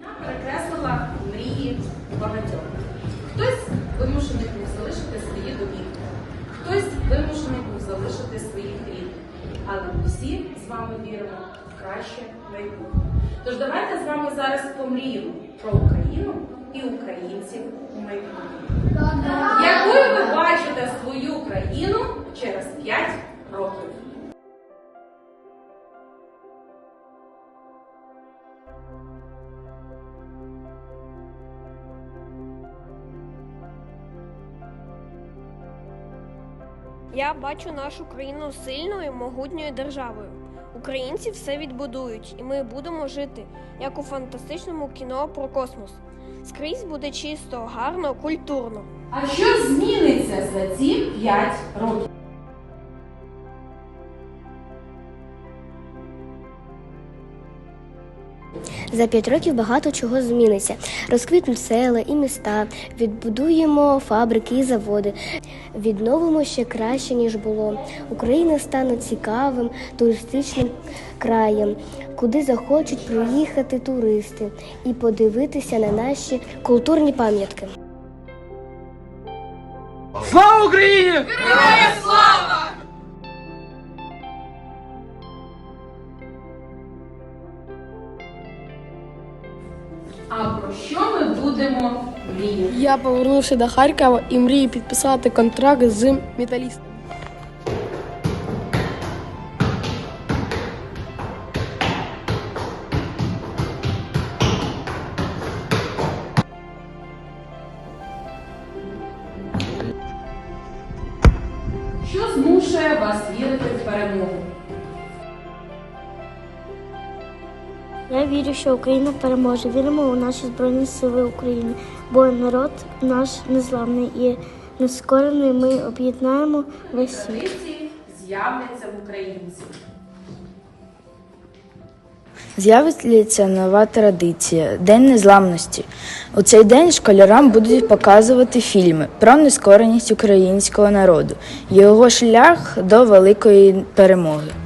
Війна перекреслила мрії багатьох. Хтось вимушений був залишити свої домівки, хтось вимушений був залишити своїх рідних. Але ми всі з вами віримо в краще майбутнє. Тож давайте з вами зараз помріємо про Україну і українців у майбутньому. Якою ви бачите свою країну через 5 років? Я бачу нашу країну сильною, могутньою державою. Українці все відбудують, і ми будемо жити, як у фантастичному кіно про космос. Скрізь буде чисто, гарно, культурно. А що зміниться за ці 5 років? За п'ять років багато чого зміниться. Розквітнуть села і міста, відбудуємо фабрики і заводи, відновимо ще краще, ніж було. Україна стане цікавим туристичним краєм, куди захочуть приїхати туристи і подивитися на наші культурні пам'ятки. Слава Україні! А про що ми будемо мріяти? Я повернувся до Харкова і мрію підписати контракт з металістом. Що змушує вас вірити в перемогу? Я вірю, що Україна переможе. Віримо у наші Збройні Сили України, бо народ наш незламний і нескорений. Ми об'єднаємо весь світ. З'являться в українців. З'явиться нова традиція День Незламності. У цей день школярам будуть показувати фільми про нескореність українського народу, його шлях до великої перемоги.